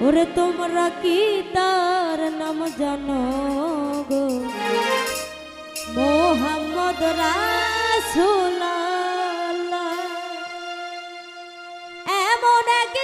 ওরে তোমরা কি তার নাম জানো গো? মোহাম্মদ রাসুল এমন এক